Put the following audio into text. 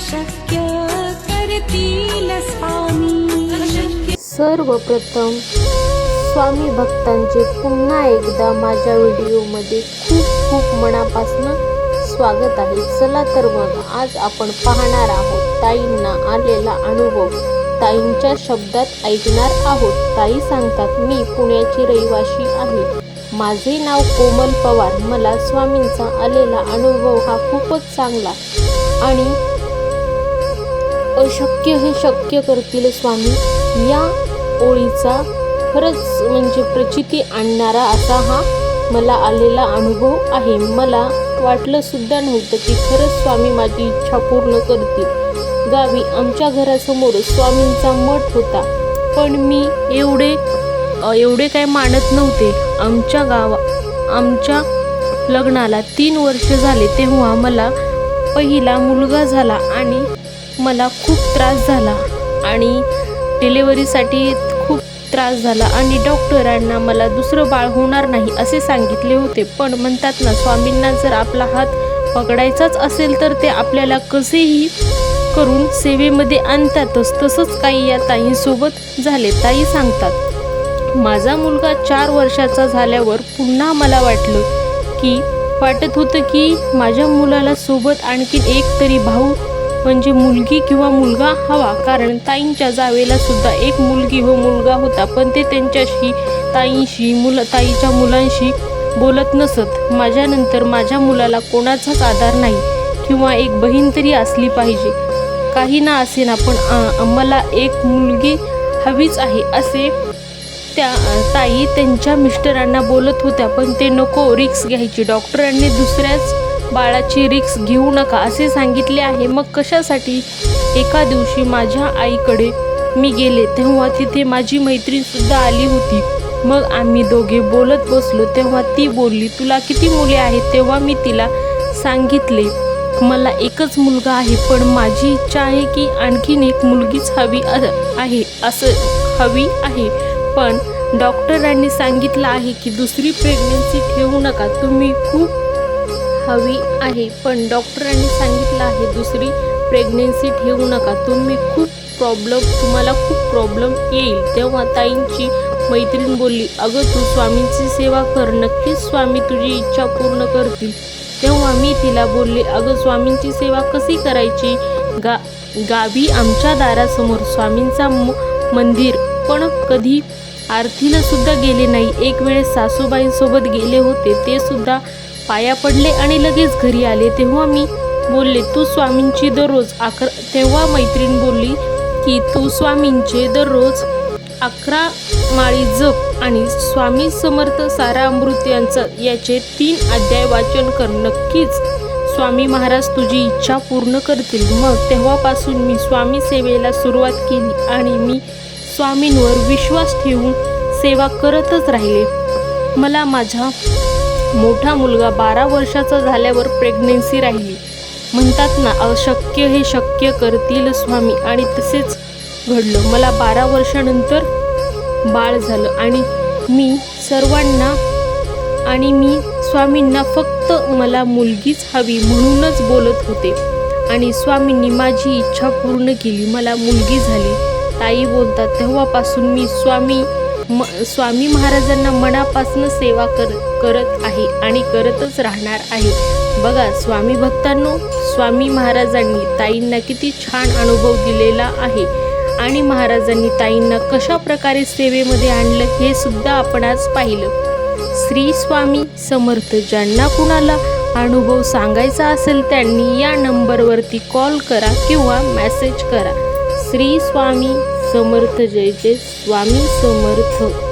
शक्य करतील स्वामी. सर्वप्रथम स्वामी भक्तांचे पुन्हा एकदा माझ्या व्हिडिओमध्ये खूप खूप मनापासून स्वागत आहे. चला तर मग आज आपण पाहणार आहोत ताईंना आलेला अनुभव. ताईंच्या शब्दात ऐकणार आहोत. ताई सांगतात मी पुण्याची रहिवाशी आहे. माझे नाव कोमल पवार. मला स्वामींचा आलेला अनुभव हा खूपच चांगला आणि अशक्य हे शक्य करतील स्वामी. या ओळीचा खरंच म्हणजे प्रचिती आणणारा असा हा मला आलेला अनुभव आहे. मला वाटलं सुद्धा नव्हतं की खरंच स्वामी माझी इच्छा पूर्ण करतील. गावी आमच्या घरासमोर स्वामींचा मठ होता. पण मी एवढे एवढे काय मानत नव्हते. आमच्या गावा आमच्या लग्नाला तीन वर्ष झाले तेव्हा मला पहिला मुलगा झाला आणि मला खूप त्रास झाला. आणि डिलेवरीसाठी खूप त्रास झाला आणि डॉक्टरांना मला दुसरं बाळ होणार नाही असे सांगितले होते. पण म्हणतात ना स्वामींना जर आपला हात पकडायचाच असेल तर ते आपल्याला कसेही करून सेवेमध्ये आणतातच. तसंच काही या ताईंसोबत झाले. ताई सांगतात माझा मुलगा चार वर्षाचा झाल्यावर पुन्हा मला वाटलं की वाटत होतं की माझ्या मुलाला सोबत आणखीन एक तरी भाऊ म्हणजे मुलगी किंवा मुलगा हवा. कारण ताईंच्या जावेला सुद्धा एक मुलगी व मुलगा होता. पण ते त्यांच्याशी ताईंशी मुलं ताईच्या मुलांशी बोलत नसत. माझ्यानंतर माझ्या मुलाला कोणाचाच आधार नाही किंवा एक बहीण तरी असली पाहिजे. काही ना असे ना पण मला एक मुलगी हवीच आहे असे त्या ताई त्यांच्या मिस्टरांना बोलत होत्या. पण ते नको रिक्स घ्यायची. डॉक्टरांनी दुसऱ्याच बाळाची रिक्स घेऊ नका असे सांगितले आहे. मग कशासाठी? एका दिवशी माझ्या आईकडे मी गेले तेव्हा तिथे माझी मैत्रीणसुद्धा आली होती. मग आम्ही दोघे बोलत बसलो. तेव्हा ती बोलली तुला किती मुले आहेत? तेव्हा मी तिला सांगितले मला एकच मुलगा आहे पण माझी इच्छा आहे की आणखीन एक मुलगीच हवी आहे असं हवी आहे. पण डॉक्टरांनी सांगितलं आहे की दुसरी प्रेग्नन्सी ठेवू नका. तुम्ही खूप हवी आहे. पण डॉक्टरांनी सांगितलं आहे दुसरी प्रेग्नेन्सी ठेवू नका. तुम्ही खूप प्रॉब्लेम तुम्हाला खूप प्रॉब्लेम येईल. तेव्हा ताईंची मैत्रीण बोलली अगं तू स्वामींची सेवा कर. नक्कीच स्वामी तुझी इच्छा पूर्ण करतील. तेव्हा मी तिला बोलले अगं स्वामींची सेवा कशी करायची? गा गावी आमच्या दारासमोर स्वामींचा म- मंदिर. पण कधी आरतीला सुद्धा गेले नाही. एक वेळेस सासूबाईंसोबत गेले होते. ते सुद्धा पाया पडले आणि लगेच घरी आले तेव्हा मी बोलले तू स्वामींची दररोज अकरा तेव्हा मैत्रीण बोलली की तू स्वामींचे दररोज अकरा माळी जप आणि स्वामी समर्थ सारा अमृत यांचा याचे तीन अध्याय वाचन कर. नक्कीच स्वामी महाराज तुझी इच्छा पूर्ण करतील मग तेव्हापासून मी स्वामी सेवेला सुरुवात केली आणि मी स्वामींवर विश्वास ठेवून सेवा करतच राहिले. मला माझा मोठा मुलगा बारा वर्षाचा झाल्यावर प्रेग्नेन्सी राहिली. म्हणतात ना अशक्य हे शक्य करतील स्वामी. आणि तसेच घडलं. मला बारा वर्षानंतर बाळ झालं. आणि मी सर्वांना आणि मी स्वामींना फक्त मला मुलगीच हवी म्हणूनच बोलत होते. आणि स्वामींनी माझी इच्छा पूर्ण केली. मला मुलगी झाली. ताई बोलतात तेव्हापासून मी स्वामी म स्वामी महाराजांना मनापासून सेवा करत करत आहे आणि करतच राहणार आहे. बघा स्वामी भक्तांनो स्वामी महाराजांनी ताईंना किती छान अनुभव दिलेला आहे. आणि महाराजांनी ताईंना कशा प्रकारे सेवेमध्ये आणलं हे सुद्धा आपण आज पाहिलं. श्री स्वामी समर्थ ज्यांना कुणाला अनुभव सांगायचा असेल त्यांनी या नंबरवरती कॉल करा किंवा मॅसेज करा. श्री स्वामी समर्थ जय जय स्वामी समर्थ.